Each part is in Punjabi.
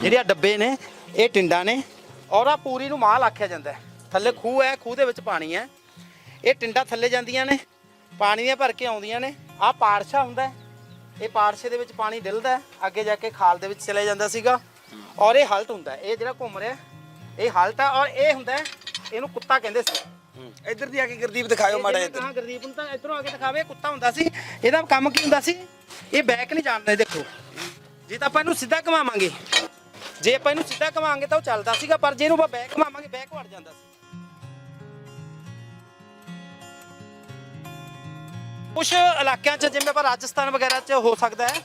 ਜਿਹੜੇ ਆ ਡੱਬੇ ਨੇ ਇਹ ਟਿੰਡਾਂ ਨੇ ਔਰ ਆ ਪੂਰੀ ਨੂੰ ਮਾਲ ਆਖਿਆ ਜਾਂਦਾ ਹੈ। ਥੱਲੇ ਖੂਹ ਹੈ ਖੂਹ ਦੇ ਵਿੱਚ ਪਾਣੀ ਹੈ। ਇਹ ਟਿੰਡਾਂ ਥੱਲੇ ਜਾਂਦੀਆਂ ਨੇ ਪਾਣੀ ਦੀਆਂ ਭਰ ਕੇ ਆਉਂਦੀਆਂ ਨੇ। ਆ ਪਾਰਸ਼ਾ ਹੁੰਦਾ ਹੈ। ਇਹ ਪਾਰਸ਼ੇ ਦੇ ਵਿੱਚ ਪਾਣੀ ਡਿੱਲਦਾ ਹੈ, ਅੱਗੇ ਜਾ ਕੇ ਖਾਲ ਦੇ ਵਿੱਚ ਚਲੇ ਜਾਂਦਾ ਸੀਗਾ। ਔਰ ਇਹ ਹਲਟ ਹੁੰਦਾ ਹੈ। ਇਹ ਜਿਹੜਾ ਘੁੰਮ ਰਿਹਾ ਇਹ ਹਲਟ ਹੈ ਔਰ ਇਹ ਹੁੰਦਾ ਹੈ, ਇਹਨੂੰ ਕੁੱਤਾ ਕਹਿੰਦੇ ਸੀ। ਇੱਧਰ ਦੀ ਆ ਕੇ ਗੁਰਦੀਪ ਦਿਖਾਇਓ ਮਾੜਾ ਇੱਧਰ। ਹਾਂ ਗੁਰਦੀਪ ਨੂੰ ਤਾਂ ਇਧਰੋਂ ਆ ਕੇ ਦਿਖਾਵੇ ਕੁੱਤਾ ਹੁੰਦਾ ਸੀ। ਇਹਦਾ ਕੰਮ ਕੀ ਹੁੰਦਾ ਸੀ? ਇਹ ਬੈਕ ਨਹੀਂ ਜਾਣਦਾ ਦੇਖੋ। ਜੇ ਤਾਂ ਆਪਾਂ ਇਹਨੂੰ ਸਿੱਧਾ ਘਮਾਵਾਂਗੇ। ਜੇ ਆਪਾਂ ਇਹਨੂੰ ਸਿੱਧਾ ਘਮਾਵਾਂਗੇ ਤਾਂ ਉਹ ਚੱਲਦਾ ਸੀਗਾ ਪਰ ਜੇ ਇਹਨੂੰ ਆਪਾਂ ਬੈਕ ਘਮਾਵਾਂਗੇ ਬੈਕ ਵੜ ਜਾਂਦਾ ਸੀ। ਕੁਝ ਇਲਾਕਿਆਂ 'ਚ ਜਿਵੇਂ ਆਪਾਂ ਰਾਜਸਥਾਨ ਵਗੈਰਾ 'ਚ ਹੋ ਸਕਦਾ ਹੈ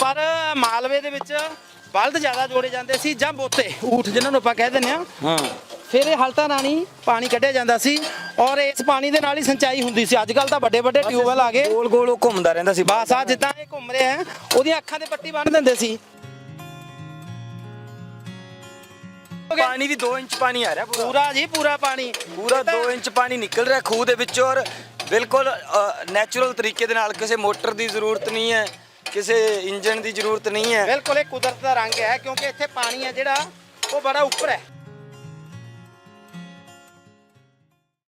ਪਰ ਮਾਲਵੇ ਦੇ ਵਿੱਚ ਬਲਦ ਜ਼ਿਆਦਾ ਜੋੜੇ ਜਾਂਦੇ ਸੀ ਜਾਂ ਬੋਤੇ ਊਠ ਜਿਨ੍ਹਾਂ ਨੂੰ ਆਪਾਂ ਕਹਿ ਦਿੰਦੇ ਆ ਹਾਂ। ਫਿਰ ਇਹ ਹਲਤਾ ਰਾਣੀ ਪਾਣੀ ਕੱਢਿਆ ਜਾਂਦਾ ਸੀ ਔਰ ਇਸ ਪਾਣੀ ਦੇ ਨਾਲ ਹੀ ਸਿੰਚਾਈ ਹੁੰਦੀ ਸੀ। ਅੱਜ ਕੱਲ ਤਾਂ ਵੱਡੇ ਵੱਡੇ ਟਿਊਬਵੈਲ ਆ ਗਏ। ਗੋਲ ਗੋਲ ਉਹ ਘੁੰਮਦਾ ਰਹਿੰਦਾ ਸੀ। ਬਸ ਆ ਜਿੱਦਾਂ ਇਹ ਘੁੰਮ ਰਿਹਾ ਹੈ ਉਹਦੀਆਂ ਅੱਖਾਂ ਤੇ ਪੱਟੀ ਬੰਨ੍ਹ ਦਿੰਦੇ ਸੀ। ਪਾਣੀ ਵੀ 2 ਇੰਚ ਪਾਣੀ ਆ ਰਿਹਾ ਪੂਰਾ। ਪੂਰਾ ਜੀ ਪੂਰਾ ਪਾਣੀ। ਪੂਰਾ ਇਹ ਤਾਂ 2 ਇੰਚ ਪਾਣੀ ਨਿਕਲ ਰਿਹਾ ਖੂਹ ਦੇ ਵਿੱਚੋਂ ਔਰ ਬਿਲਕੁਲ ਨੈਚੁਰਲ ਤਰੀਕੇ ਦੇ ਨਾਲ ਕਿਸੇ ਮੋਟਰ ਦੀ ਜ਼ਰੂਰਤ ਨਹੀਂ ਹੈ ਕਿਸੇ ਇੰਜਨ ਦੀ ਜ਼ਰੂਰਤ ਨਹੀਂ ਹੈ। ਬਿਲਕੁਲ ਇਹ ਕੁਦਰਤ ਦਾ ਰੰਗ ਹੈ ਕਿਉਂਕਿ ਇੱਥੇ ਪਾਣੀ ਹੈ ਜਿਹੜਾ ਉਹ ਬੜਾ ਉੱਪਰ ਹੈ।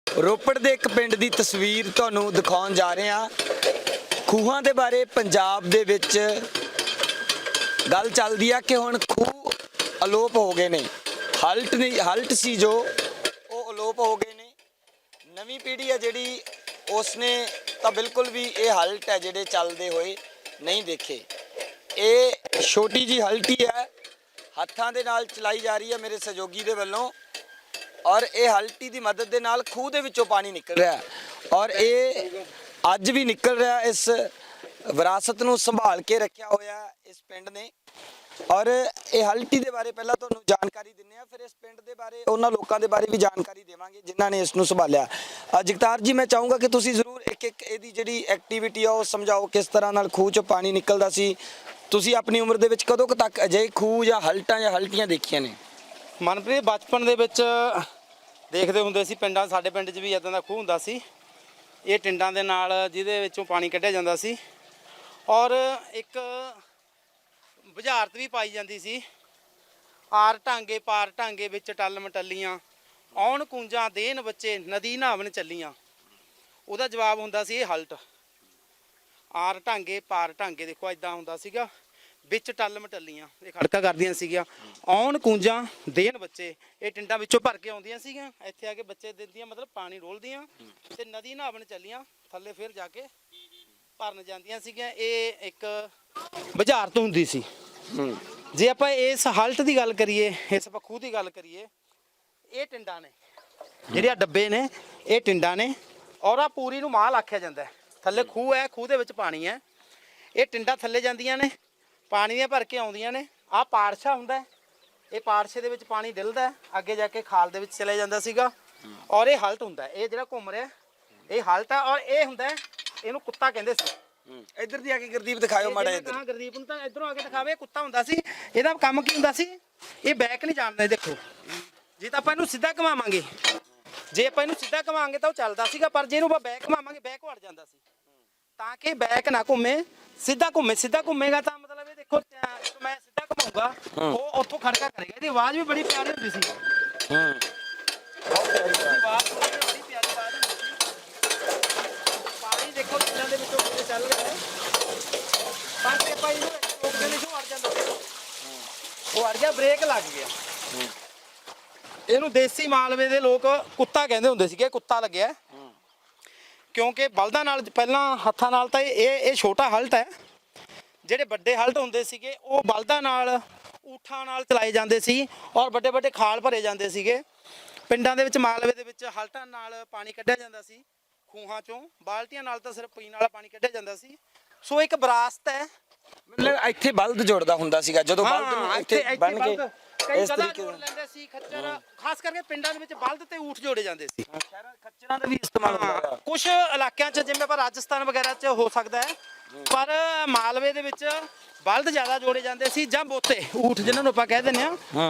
ਰੋਪੜ ਦੇ ਇੱਕ ਪਿੰਡ ਦੀ ਤਸਵੀਰ ਤੁਹਾਨੂੰ ਦਿਖਾਉਣ ਜਾ ਰਹੇ ਹਾਂ। ਖੂਹਾਂ ਦੇ ਬਾਰੇ ਪੰਜਾਬ ਦੇ ਵਿੱਚ ਗੱਲ ਚੱਲਦੀ ਆ ਕਿ ਹੁਣ ਖੂਹ ਅਲੋਪ ਹੋ ਗਏ ਨੇ। ਹਲਟ ਨਹੀਂ, ਹਲਟ ਸੀ ਜੋ, ਉਹ ਅਲੋਪ ਹੋ ਗਏ ਨੇ। ਨਵੀਂ ਪੀੜ੍ਹੀ ਹੈ ਜਿਹੜੀ, ਉਸਨੇ ਤਾਂ ਬਿਲਕੁਲ ਵੀ ਇਹ ਹਲਟ ਹੈ ਜਿਹੜੇ ਚੱਲਦੇ ਹੋਏ ਨਹੀਂ ਦੇਖੇ। ਇਹ ਛੋਟੀ ਜੀ ਹਲਟੀ ਹੈ, ਹੱਥਾਂ ਦੇ ਨਾਲ ਚਲਾਈ ਜਾ ਰਹੀ ਹੈ ਮੇਰੇ ਸਹਿਯੋਗੀ ਦੇ ਵੱਲੋਂ। ਔਰ ਇਹ ਹਲਟੀ ਦੀ ਮਦਦ ਦੇ ਨਾਲ ਖੂਹ ਦੇ ਵਿੱਚੋਂ ਪਾਣੀ ਨਿਕਲ ਰਿਹਾ ਔਰ ਇਹ ਅੱਜ ਵੀ ਨਿਕਲ ਰਿਹਾ ਇਸ ਵਿਰਾਸਤ ਨੂੰ ਸੰਭਾਲ ਕੇ ਰੱਖਿਆ ਹੋਇਆ ਇਸ ਪਿੰਡ ਨੇ। ਔਰ ਇਹ ਹਲਟੀ ਦੇ ਬਾਰੇ ਪਹਿਲਾਂ ਤੁਹਾਨੂੰ ਜਾਣਕਾਰੀ ਦਿੰਨੇ ਆ ਫਿਰ ਇਸ ਪਿੰਡ ਦੇ ਬਾਰੇ, ਉਹਨਾਂ ਲੋਕਾਂ ਦੇ ਬਾਰੇ ਵੀ ਜਾਣਕਾਰੀ ਦੇਵਾਂਗੇ ਜਿਨ੍ਹਾਂ ਨੇ ਇਸ ਨੂੰ ਸੰਭਾਲਿਆ। ਜਗਤਾਰ ਜੀ, ਮੈਂ ਚਾਹੂੰਗਾ ਕਿ ਤੁਸੀਂ ਜ਼ਰੂਰ ਇੱਕ ਇੱਕ ਇਹਦੀ ਜਿਹੜੀ ਐਕਟੀਵਿਟੀ ਆ, ਉਹ ਸਮਝਾਓ, ਕਿਸ ਤਰ੍ਹਾਂ ਨਾਲ ਖੂਹ ਚੋਂ ਪਾਣੀ ਨਿਕਲਦਾ ਸੀ। ਤੁਸੀਂ ਆਪਣੀ ਉਮਰ ਦੇ ਵਿੱਚ ਕਦੋਂ ਕੁ ਤੱਕ ਅਜਿਹੇ ਖੂਹ ਜਾਂ ਹਲਟਾਂ ਜਾਂ ਹਲਟੀਆਂ ਦੇਖੀਆਂ ਨੇ? ਮਨਪ੍ਰੀਤ, ਬਚਪਨ ਦੇ ਵਿੱਚ ਦੇਖਦੇ ਹੁੰਦੇ ਸੀ ਪਿੰਡਾਂ, ਸਾਡੇ ਪਿੰਡ 'ਚ ਵੀ ਇਦਾਂ ਦਾ ਖੂਹ ਹੁੰਦਾ ਸੀ। ਇਹ ਟਿੰਡਾਂ ਦੇ ਨਾਲ ਜਿਹਦੇ ਵਿੱਚੋਂ ਪਾਣੀ ਕੱਢਿਆ ਜਾਂਦਾ ਸੀ। ਔਰ ਇੱਕ ਬੁਝਾਰਤ ਵੀ ਪਾਈ ਜਾਂਦੀ ਸੀ। ਆਰ ਢਾਂਗੇ ਪਾਰ ਢਾਂਗੇ ਵਿੱਚ ਟੱਲ ਮਟੱਲੀਆਂ, ਆਉਣ ਕੁੰਜਾਂ ਦੇਨ ਬੱਚੇ, ਨਦੀ ਨਹਾਵਣ ਚੱਲੀਆਂ। ਉਹਦਾ ਜਵਾਬ ਹੁੰਦਾ ਸੀ ਇਹ ਹਲਟ। ਆਰ ਢਾਂਗੇ ਪਾਰ ਢਾਂਗੇ ਦੇਖੋ ਇਦਾਂ ਹੁੰਦਾ ਸੀਗਾ। ਵਿੱਚ ਟੱਲ ਮਟੱਲੀਆਂ, ਇਹ ਖੜਕਾ ਕਰਦੀਆਂ ਸੀਗੀਆਂ। ਆਉਣ ਕੁੰਜਾਂ, ਦੇਣ ਬੱਚੇ, ਇਹ ਟਿੰਡਾਂ ਵਿੱਚੋਂ ਭਰ ਕੇ ਆਉਂਦੀਆਂ ਸੀਗੀਆਂ। ਇੱਥੇ ਆ ਕੇ ਬੱਚੇ ਦਿੰਦੀਆਂ, ਮਤਲਬ ਪਾਣੀ ਰੋਲਦੀਆਂ ਤੇ ਨਦੀ ਨਹਾਵਣ ਚੱਲੀਆਂ। ਥੱਲੇ ਫਿਰ ਜਾ ਕੇ ਭਰਨ ਜਾਂਦੀਆਂ ਸੀਗੀਆਂ ਇਹ ਇੱਕ ਬੁਝਾਰਤ ਹੁੰਦੀ ਸੀ ਜੇ ਆਪਾਂ ਇਸ ਹਾਲਤ ਦੀ ਗੱਲ ਕਰੀਏ ਇਸ ਆਪਾਂ ਖੂਹ ਦੀ ਗੱਲ ਕਰੀਏ ਇਹ ਟਿੰਡਾਂ ਨੇ ਜਿਹੜੇ ਆ ਡੱਬੇ ਨੇ ਇਹ ਟਿੰਡਾਂ ਨੇ ਔਰ ਆ ਪੂਰੀ ਨੂੰ ਮਾਲ ਆਖਿਆ ਜਾਂਦਾ। ਥੱਲੇ ਖੂਹ ਹੈ ਖੂਹ ਦੇ ਵਿੱਚ ਪਾਣੀ ਹੈ ਇਹ ਟਿੰਡਾਂ ਥੱਲੇ ਜਾਂਦੀਆਂ ਨੇ ਪਾਣੀ ਦੀਆਂ ਭਰ ਕੇ ਆਉਂਦੀਆਂ ਨੇ ਆ ਪਾਰਸ਼ਾ ਹੁੰਦਾ। ਇਹ ਪਾਰਸ਼ੇ ਦੇ ਵਿੱਚ ਪਾਣੀ ਡਿੱਲਦਾ ਅੱਗੇ ਜਾ ਕੇ ਖਾਲ ਦੇ ਵਿੱਚ ਚਲੇ ਜਾਂਦਾ ਸੀਗਾ ਔਰ ਇਹ ਹਲਟ ਹੁੰਦਾ। ਇਹ ਜਿਹੜਾ ਘੁੰਮ ਰਿਹਾ ਇਹ ਹਲਟ ਹੈ ਔਰ ਇਹ ਹੁੰਦਾ ਇਹਨੂੰ ਕੁੱਤਾ ਕਹਿੰਦੇ ਸੀ। ਇੱਧਰ ਦੀ ਆ ਕੇ ਗੁਰਦੀਪ ਦਿਖਾਇਓ ਮਾੜਾ ਇੱਧਰ। ਕਹਾਂ ਗੁਰਦੀਪ ਨੂੰ ਤਾਂ ਇਧਰੋਂ ਆ ਕੇ ਦਿਖਾਵੇ ਕੁੱਤਾ ਹੁੰਦਾ ਸੀ। ਇਹਦਾ ਕੰਮ ਕੀ ਹੁੰਦਾ ਸੀ? ਇਹ ਬੈਕ ਨਹੀਂ ਜਾਣਦਾ ਦੇਖੋ। ਜੇ ਤਾਂ ਆਪਾਂ ਇਹਨੂੰ ਸਿੱਧਾ ਘਮਾਵਾਂਗੇ ਜੇ ਆਪਾਂ ਇਹਨੂੰ ਸਿੱਧਾ ਘਮਾਵਾਂਗੇ ਤਾਂ ਉਹ ਚੱਲਦਾ ਸੀਗਾ ਪਰ ਜੇ ਇਹਨੂੰ ਆਪਾਂ ਬੈਕ ਘਮਾਵਾਂਗੇ ਬੈਕ ਵੜ ਜਾਂਦਾ ਸੀ। ਤਾਂ ਕਿ ਬੈਕ ਨਾ ਘੁੰਮੇ ਸਿੱਧਾ ਘੁੰਮੇ ਸਿੱਧਾ ਘੁੰਮੇਗਾ ਤਾਂ ਮਤਲਬ ਇਹ ਦੇਖੋ ਮੈਂ ਸਿੱਧਾ ਘਮਾਉਂਗਾ ਉਹ ਉੱਥੋਂ ਖੜਕਾ ਕਰੇਗਾ। ਇਹਦੀ ਆਵਾਜ਼ ਵੀ ਬੜੀ ਪਿਆਰੀ ਹੁੰਦੀ ਸੀ। ਹੂੰ ਇਹਦੀ ਆਵਾਜ਼ ਬੜੀ ਪਿਆਰੀ ਆਵਾਜ਼ ਹੁੰਦੀ ਸੀ ਪਾਣੀ ਦੇਖੋ ਕਿੰਨਾਂ ਦੇ ਵਿੱਚੋਂ ਕਿਵੇਂ ਚੱਲ ਰਿਹਾ ਹੈ ਪਰ ਜੇ ਆਪਾਂ ਇਹਨੂੰ ਰੋਕਦੇ ਨਹੀਂ ਅੜ ਜਾਂਦਾ ਉਹ ਅੜ ਗਿਆ ਬ੍ਰੇਕ ਲੱਗ ਗਿਆ। ਇਹਨੂੰ ਦੇਸੀ ਮਾਲਵੇ ਦੇ ਲੋਕ ਕੁੱਤਾ ਕਹਿੰਦੇ ਹੁੰਦੇ ਸੀਗੇ, ਕੁੱਤਾ ਲੱਗਿਆ। ਕਿਉਂਕਿ ਬਲਦਾਂ ਨਾਲ, ਪਹਿਲਾਂ ਹੱਥਾਂ ਨਾਲ ਤਾਂ ਇਹ ਇਹ ਛੋਟਾ ਹਲਟ ਹੈ। ਜਿਹੜੇ ਵੱਡੇ ਹਲਟ ਹੁੰਦੇ ਸੀਗੇ, ਉਹ ਬਲਦਾਂ ਨਾਲ, ਊਠਾਂ ਨਾਲ ਚਲਾਏ ਜਾਂਦੇ ਸੀ ਔਰ ਵੱਡੇ ਵੱਡੇ ਖਾਲ ਭਰੇ ਜਾਂਦੇ ਸੀਗੇ। ਪਿੰਡਾਂ ਦੇ ਵਿੱਚ, ਮਾਲਵੇ ਦੇ ਵਿੱਚ ਹਲਟਾਂ ਨਾਲ ਪਾਣੀ ਕੱਢਿਆ ਜਾਂਦਾ ਸੀ। ਖੂਹਾਂ ਚੋਂ, ਬਾਲਟੀਆਂ ਨਾਲ ਤਾਂ ਸਿਰਫ ਪੀਣ ਵਾਲਾ ਪਾਣੀ ਕੱਢਿਆ ਜਾਂਦਾ ਸੀ। ਸੋ ਇੱਕ ਵਿਰਾਸਤ ਹੈ। ਮਤਲਬ ਇੱਥੇ ਬਲਦ ਜੁੜਦਾ ਹੁੰਦਾ ਸੀਗਾ ਜਦੋਂ ਬਲਦ ਨੂੰ ਇੱਥੇ ਬਣ ਕੇ ਕਈ ਇਸ ਗਧਾ ਤਰੀਕੇ ਜੋੜ ਨਾਲ। ਲੈਂਦੇ ਸੀ ਖੱਚਰ ਖਾਸ ਕਰਕੇ ਪਿੰਡਾਂ ਦੇ ਵਿੱਚ ਬਲਦ ਤੇ ਊਠ ਜੋੜੇ ਜਾਂਦੇ ਸੀ। ਖੱਚਰਾਂ ਦਾ ਵੀ ਇਸਤੇਮਾਲ ਹੁੰਦਾ ਹੈ ਕੁਝ ਇਲਾਕਿਆਂ 'ਚ ਜਿਵੇਂ ਆਪਾਂ ਰਾਜਸਥਾਨ ਵਗੈਰਾ 'ਚ ਹੋ ਸਕਦਾ ਹੈ ਪਰ ਮਾਲਵੇ ਦੇ ਵਿੱਚ ਬਲਦ ਜ਼ਿਆਦਾ ਜੋੜੇ ਜਾਂਦੇ ਸੀ ਜਾਂ ਬੋਤੇ ਊਠ ਜਿਨ੍ਹਾਂ ਨੂੰ ਆਪਾਂ ਕਹਿ ਦਿੰਦੇ ਆ ਹਾਂ।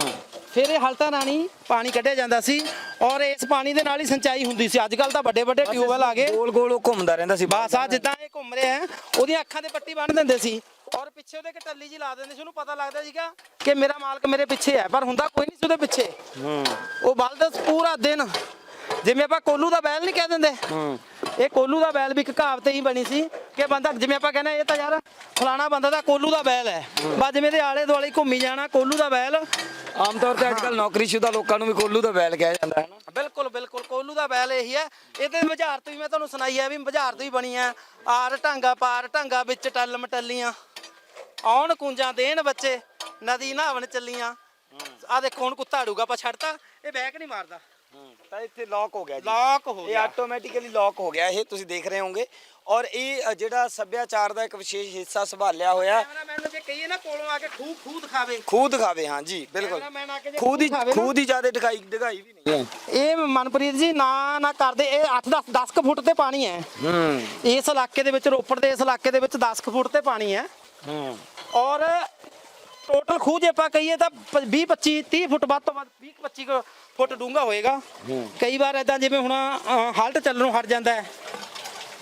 ਫਿਰ ਇਹ ਹਲਤਾ ਰਾਣੀ ਪਾਣੀ ਕੱਢਿਆ ਜਾਂਦਾ ਸੀ ਔਰ ਇਸ ਪਾਣੀ ਦੇ ਨਾਲ ਹੀ ਸਿੰਚਾਈ ਹੁੰਦੀ ਸੀ। ਅੱਜ ਕੱਲ ਤਾਂ ਵੱਡੇ ਵੱਡੇ ਟਿਊਬਵੈਲ ਆ ਗਏ। ਗੋਲ ਗੋਲ ਉਹ ਘੁੰਮਦਾ ਰਹਿੰਦਾ ਸੀ ਬਸ ਆ ਜਿੱਦਾਂ ਇਹ ਘੁੰਮ ਰਿਹਾ ਹੈ ਉਹਦੀਆਂ ਅੱਖਾਂ ਤੇ ਪੱਟੀ ਬੰਨ੍ਹ ਦਿੰਦੇ ਸੀ। ਔਰ ਪਿੱਛੇ ਉਹਦੇ ਇੱਕ ਟੱਲੀ ਜੀ ਲਾ ਦਿੰਦੇ ਸੀ ਉਹਨੂੰ ਪਤਾ ਲੱਗਦਾ ਸੀਗਾ ਕਿ ਮੇਰਾ ਮਾਲਕ ਮੇਰੇ ਪਿੱਛੇ ਹੈ। ਪਰ ਹੁੰਦਾ ਕੋਈ ਨਹੀਂ ਸੀ ਉਹਦੇ ਪਿੱਛੇ। ਹੂੰ। ਉਹ ਬਲਦ ਪੂਰਾ ਦਿਨ ਜਿਵੇਂ ਆਪਾਂ ਕੋਲੂ ਦਾ ਬੈਲ ਨਹੀਂ ਕਹਿ ਦਿੰਦੇ। ਹੂੰ। ਇਹ ਕੋਲੂ ਦਾ ਬੈਲ ਵੀ ਇੱਕ ਕਹਾਵਤ ਹੀ ਬਣੀ ਸੀ ਕਿ ਬੰਦਾ ਜਿਵੇਂ ਆਪਾਂ ਕਹਿੰਦੇ ਇਹ ਤਾਂ ਯਾਰ ਫਲਾਣਾ ਬੰਦਾ ਦਾ ਕੋਲੂ ਦਾ ਬੈਲ ਹੈ। ਬਸ ਜਿਵੇਂ ਦੇ ਆਲੇ ਦੁਆਲੇ ਘੁੰਮੀ ਜਾਣਾ ਕੋਲੂ ਦਾ ਬੈਲ। ਆਮ ਤੌਰ ਤੇ ਅੱਜ ਕੱਲ ਨੌਕਰੀਸ਼ੁਦਾ ਲੋਕਾਂ ਨੂੰ ਵੀ ਕੋਲੂ ਦਾ ਬੈਲ ਕਿਹਾ ਜਾਂਦਾ ਹੈ ਨਾ। ਬਿਲਕੁਲ ਬਿਲਕੁਲ ਕੋਲੂ ਦਾ ਬੈਲ ਇਹੀ ਹੈ। ਇਹਦੇ ਬੁਝਾਰਤ ਵੀ ਮੈਂ ਤੁਹਾਨੂੰ ਸੁਣਾਈ ਹੈ ਵੀ ਬੁਝਾਰਤ ਵੀ ਬਣੀ ਹੈ। ਆਰ ਢਾਂਗਾ ਪਾਰ ਢਾਂਗਾ ਵਿੱਚ ਟੱਲ ਮਟੱਲੀਆਂ। ਆਉਣ ਕੁੰਜਾਂ ਦੇਣ ਬੱਚੇ ਨਦੀ ਨਹਾਵਣ ਚੱਲੀਆਂ। ਆ ਦੇਖੋ ਹੁਣ ਕੁੱਤਾ ਅੜੂਗਾ ਆਪਾਂ ਛੱਡਤਾ ਇਹ ਬੈਕ ਨਹੀਂ ਮਾਰਦਾ। ਤਾਂ ਇੱਥੇ ਲੌਕ ਹੋ ਗਿਆ ਜੀ। ਲੌਕ ਹੋ ਇਹ ਗਿਆ। ਆਟੋਮੈਟਿਕਲੀ ਲੌਕ ਹੋ ਗਿਆ ਇਹ ਤੁਸੀਂ ਦੇਖ ਰਹੇ ਹੋਵੋਗੇ। ਔਰ ਇਹ ਜਿਹੜਾ ਸੱਭਿਆਚਾਰ ਦਾ ਇੱਕ ਵਿਸ਼ੇਸ਼ ਹਿੱਸਾ ਸੰਭਾਲਿਆ ਹੋਇਆ। ਕੈਮਰਾਮੈਨ ਨੂੰ ਜੇ ਕਹੀਏ ਨਾ ਕੋਲੋਂ ਆ ਕੇ ਖੂਹ ਖੂਹ ਦਿਖਾਵੇ। ਦਿਖਾਵੇ ਹਾਂ ਜੀ ਬਿਲਕੁਲ। ਕੈਮਰਾਮੈਨ ਆ ਕੇ ਜੇ ਖੂਹ ਦੀ ਦਿਖਾਵੇ ਨਾ- ਖੂਹ ਦੀ ਜ਼ਿਆਦਾ ਦਿਖਾਈ ਦਿਖਾਈ ਵੀ ਨਹੀਂ ਹੈ। ਇਹ ਮਨਪ੍ਰੀਤ ਜੀ ਨਾ ਨਾ ਕਰਦੇ ਇਹ 8 10 10 ਕੁ ਫੁੱਟ ਤੇ ਪਾਣੀ ਹੈ। ਹੂੰ। ਇਸ ਇਲਾਕੇ ਦੇ ਵਿੱਚ ਰੋਪੜ ਦੇ ਇਸ ਇਲਾਕੇ ਦੇ ਵਿੱਚ 10 ਕੁ ਫੁੱਟ ਤੇ ਪਾਣੀ ਹੈ। ਹੂੰ। ਔਰ ਟੋਟਲ ਖੂਹ ਜੇ ਆਪਾਂ ਕਹੀਏ ਤਾਂ 20 25 30 ਫੁੱਟ ਵੱਧ ਤੋਂ ਵੱਧ 20 25 ਕੁ ਫੁੱਟ ਡੂੰਘਾ ਹੋਏਗਾ। ਕਈ ਵਾਰ ਇਦਾਂ ਜਿਵੇਂ ਹੁਣ ਅ, ਹਾਲਟ ਚੱਲਣੋਂ ਹਟ ਜਾਂਦਾ ਹੈ।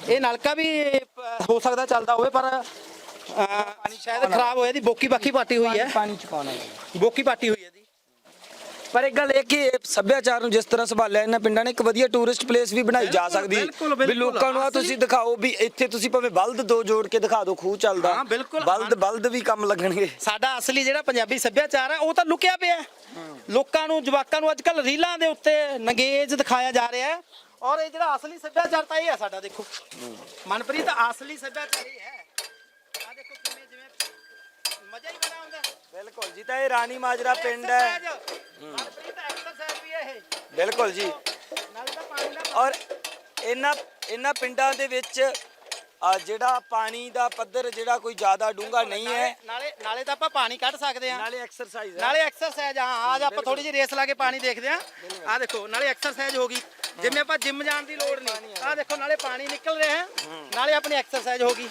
ਇਹ ਨਲਕਾ ਵੀ ਅ, ਹੋ ਸਕਦਾ ਚੱਲਦਾ ਹੋਵੇ ਪਰ ਅ, ਸ਼ਾਇਦ ਖਰਾਬ ਹੋਇਆ ਦੀ ਬੋਕੀ ਬਾਕੀ ਪਾਟੀ ਹੋਈ ਹੈ। ਪਾਣੀ ਚ ਪਾਉਣਾ। ਹੈ ਬੋਕੀ ਪਾਟੀ ਹੋਈ ਹੈ ਪਰ ਇੱਕ ਗੱਲ ਇਹ ਕਿ ਸੱਭਿਆਚਾਰ ਨੂੰ ਜਿਸ ਤਰ੍ਹਾਂ ਸੰਭਾਲਿਆ ਇਹਨਾਂ ਪਿੰਡਾਂ ਨੇ ਇੱਕ ਵਧੀਆ ਟੂਰਿਸਟ ਪਲੇਸ ਵੀ ਬਣਾਈ ਜਾ ਸਕਦੀ ਵੀ। ਲੋਕਾਂ ਨੂੰ ਆ ਤੁਸੀਂ ਦਿਖਾਓ ਵੀ ਇੱਥੇ ਤੁਸੀਂ ਭਾਵੇਂ ਬਲਦ ਦੋ ਜੋੜ ਕੇ ਦਿਖਾ ਦਿਓ ਖੂਹ ਚੱਲਦਾ। ਹਾਂ। ਬਲਦ ਬਲਦ ਵੀ ਕੰਮ ਲੱਗਣਗੇ। ਸਾਡਾ ਅਸਲੀ ਜਿਹੜਾ ਪੰਜਾਬੀ ਸੱਭਿਆਚਾਰ ਹੈ ਉਹ ਤਾਂ ਲੁਕਿਆ ਪਿਆ ਹੈ। ਲੋਕਾਂ ਨੂੰ ਜਵਾਕਾਂ ਨੂੰ ਅੱਜਕੱਲ ਰੀਲਾਂ ਦੇ ਉੱਤੇ ਨੰਗੇਜ ਦਿਖਾਇਆ ਜਾ ਰਿਹਾ ਹੈ। ਔਰ ਇਹ ਜਿਹੜਾ ਅਸਲੀ ਸੱਭਿਆਚਾਰ ਤਾਂ ਇਹ ਹੈ ਸਾਡਾ ਦੇਖੋ। ਮਨਪ੍ਰੀਤ ਅਸਲੀ ਸੱਭਿਆਚਾਰ ਇਹ ਹੈ। ਆ ਜਿਵੇਂ ਮਜ਼ਾ ਹੀ ਬੜਾ ਆਉਂਦਾ ਬਿਲਕੁਲ ਜੀ ਤਾਂ ਇਹ ਰਾਣੀ ਮਾਜਰਾ ਪਿੰਡ ਹੈ। Exercise, ਮਨਪ੍ਰੀਤ ਐਕਸਰਸਾਈਜ਼ ਵੀ ਹੈ ਇਹ। ਬਿਲਕੁਲ ਜੀ। ਨਾਲੇ ਤਾਂ ਪਾਣੀ ਦਾ ਔਰ ਇਹਨਾਂ ਇਹਨਾਂ ਪਿੰਡਾਂ ਦੇ ਵਿੱਚ ਆ ਜਿਹੜਾ ਪਾਣੀ ਦਾ ਪੱਧਰ ਜਿਹੜਾ ਕੋਈ ਜ਼ਿਆਦਾ ਡੂੰਘਾ ਨਹੀਂ ਹੈ। ਨਾਲੇ ਨਾਲੇ ਤਾਂ ਆਪਾਂ ਪਾਣੀ ਕੱਢ ਸਕਦੇ ਹਾਂ। ਨਾਲੇ ਐਕਸਰਸਾਈਜ਼ ਹੈ। ਨਾਲੇ ਐਕਸਰਸਾਈਜ਼ ਹਾਂ ਅੱਜ ਆਪਾਂ ਥੋੜੀ ਜਿਹੀ ਰੇਸ ਲਾ ਕੇ ਪਾਣੀ ਦੇਖਦੇ ਹਾਂ। ਆ ਦੇਖੋ ਨਾਲੇ ਐਕਸਰਸਾਈਜ਼ ਹੋ ਗਈ। ਜਿਵੇਂ ਆਪਾਂ ਜਿਮ ਜਾਣ ਦੀ ਲੋੜ ਨਹੀਂ। ਆ ਦੇਖੋ ਨਾਲੇ ਪਾਣੀ ਨਿਕਲ ਰਿਹਾ। ਹੈ। ਨਾਲੇ ਆਪਣੀ ਐਕਸਰਸਾਈਜ਼ ਹੋ ਗਈ।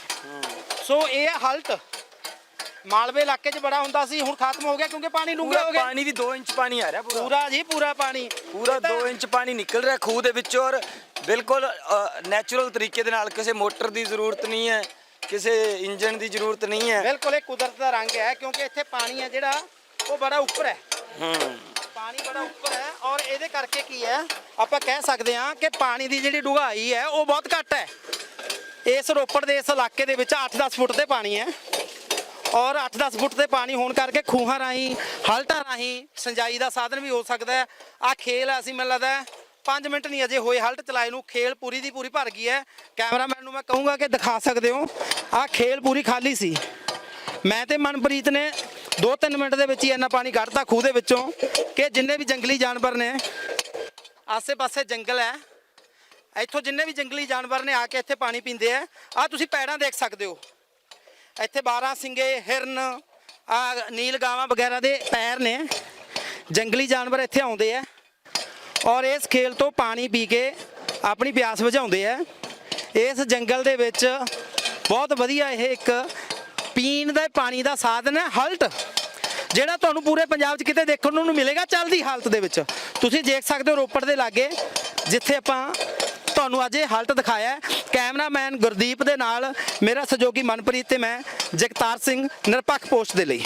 ਸੋ ਇਹ ਹਲਟ ਮਾਲਵੇ ਇਲਾਕੇ 'ਚ ਬੜਾ ਹੁੰਦਾ ਸੀ ਹੁਣ ਖਤਮ ਹੋ ਗਿਆ ਕਿਉਂਕਿ ਪਾਣੀ ਡੂੰਘਾ ਪੂਰਾ ਹੋ ਗਿਆ। ਪਾਣੀ ਵੀ 2 ਇੰਚ ਪਾਣੀ ਆ ਰਿਹਾ ਪੂਰਾ। ਪੂਰਾ ਜੀ ਪੂਰਾ ਪਾਣੀ। ਪੂਰਾ ਇਹ ਤਾਂ 2 ਇੰਚ ਪਾਣੀ ਨਿਕਲ ਰਿਹਾ ਖੂਹ ਦੇ ਵਿੱਚੋਂ ਔਰ ਬਿਲਕੁਲ ਨੈਚੁਰਲ ਤਰੀਕੇ ਦੇ ਨਾਲ ਕਿਸੇ ਮੋਟਰ ਦੀ ਜ਼ਰੂਰਤ ਨਹੀਂ ਹੈ ਕਿਸੇ ਇੰਜਨ ਦੀ ਜ਼ਰੂਰਤ ਨਹੀਂ ਹੈ। ਬਿਲਕੁਲ ਇਹ ਕੁਦਰਤ ਦਾ ਰੰਗ ਹੈ ਕਿਉਂਕਿ ਇੱਥੇ ਪਾਣੀ ਹੈ ਜਿਹੜਾ ਉਹ ਬੜਾ ਉੱਪਰ ਹੈ। ਹੂੰ। ਪਾਣੀ ਬੜਾ ਉੱਪਰ ਹੈ ਔਰ ਇਹਦੇ ਕਰਕੇ ਕੀ ਹੈ ਆਪਾਂ ਕਹਿ ਸਕਦੇ ਹਾਂ ਕਿ ਪਾਣੀ ਦੀ ਜਿਹੜੀ ਡੂੰਘਾਈ ਹੈ ਉਹ ਬਹੁਤ ਘੱਟ ਹੈ। ਇਸ ਰੋਪੜ ਦੇ ਇਸ ਇਲਾਕੇ ਦੇ ਵਿੱਚ 8-10 ਫੁੱਟ ਤੇ ਪਾਣੀ ਹੈ। ਔਰ 8-10 ਫੁੱਟ ਤੇ ਪਾਣੀ ਹੋਣ ਕਰਕੇ ਖੂਹਾਂ ਰਾਹੀਂ ਹਲਟਾਂ ਰਾਹੀਂ ਸਿੰਜਾਈ ਦਾ ਸਾਧਨ ਵੀ ਹੋ ਸਕਦਾ ਹੈ। ਆ ਖੇਲ ਹੈ, ਅਸੀਂ ਮੈਨੂੰ ਲੱਗਦਾ 5 ਮਿੰਟ ਨਹੀਂ ਅਜੇ ਹੋਏ ਹਲਟ ਚਲਾਏ ਨੂੰ ਖੇਲ ਪੂਰੀ ਦੀ ਪੂਰੀ ਭਰ ਗਈ ਹੈ। ਕੈਮਰਾਮੈਨ ਨੂੰ ਮੈਂ ਕਹੂੰਗਾ ਕਿ ਦਿਖਾ ਸਕਦੇ ਹੋ ਆ ਖੇਲ ਪੂਰੀ ਖਾਲੀ ਸੀ। ਮੈਂ ਤੇ ਮਨਪ੍ਰੀਤ ਨੇ 2-3 ਮਿੰਟ ਦੇ ਵਿੱਚ ਹੀ ਇੰਨਾ ਪਾਣੀ ਕੱਢਤਾ ਖੂਹ ਦੇ ਵਿੱਚੋਂ ਕਿ ਜਿੰਨੇ ਵੀ ਜੰਗਲੀ ਜਾਨਵਰ ਨੇ ਆਸੇ-ਪਾਸੇ ਜੰਗਲ ਹੈ। ਇੱਥੋਂ ਜਿੰਨੇ ਵੀ ਜੰਗਲੀ ਜਾਨਵਰ ਨੇ ਆ ਕੇ ਇੱਥੇ ਪਾਣੀ ਪੀਂਦੇ ਆ ਆ ਤੁਸੀਂ ਪੈੜਾਂ ਦੇਖ ਸਕਦੇ ਹੋ। ਇੱਥੇ 12 ਸਿੰਗੇ, ਹਿਰਨ, ਆ ਨੀਲ ਗਾਵਾਂ ਵਗੈਰਾ ਦੇ ਪੈਰ ਨੇ। ਜੰਗਲੀ ਜਾਨਵਰ ਇੱਥੇ ਆਉਂਦੇ ਆ। ਔਰ ਇਸ ਖੇਲ ਤੋਂ ਪਾਣੀ ਪੀ ਕੇ ਆਪਣੀ ਪਿਆਸ ਬੁਝਾਉਂਦੇ ਆ। ਇਸ ਜੰਗਲ ਦੇ ਵਿੱਚ ਬਹੁਤ ਵਧੀਆ ਇਹ ਇੱਕ ਪੀਣ ਦਾ ਪਾਣੀ ਦਾ ਸਾਧਨ ਹੈ, ਹਲਟ। ਜਿਹੜਾ ਤੁਹਾਨੂੰ ਪੂਰੇ ਪੰਜਾਬ 'ਚ ਕਿਤੇ ਦੇਖਣ ਨੂੰ ਮਿਲੇਗਾ, ਚੱਲਦੀ ਹਾਲਤ ਦੇ ਵਿੱਚ। ਤੁਸੀਂ ਦੇਖ ਸਕਦੇ ਹੋ ਰੋਪੜ ਦੇ ਲਾਗੇ, ਜਿੱਥੇ ਆਪਾਂ ਤੁਹਾਨੂੰ ਅੱਜ ਇਹ ਹਾਲਤ ਦਿਖਾਇਆ ਹੈ। ਕੈਮਰਾਮੈਨ ਗੁਰਦੀਪ ਦੇ ਨਾਲ ਮੇਰਾ ਸਹਿਯੋਗੀ ਮਨਪ੍ਰੀਤ ਤੇ ਮੈਂ ਜਗਤਾਰ ਸਿੰਘ ਨਿਰਪੱਖ ਪੋਸਟ ਦੇ ਲਈ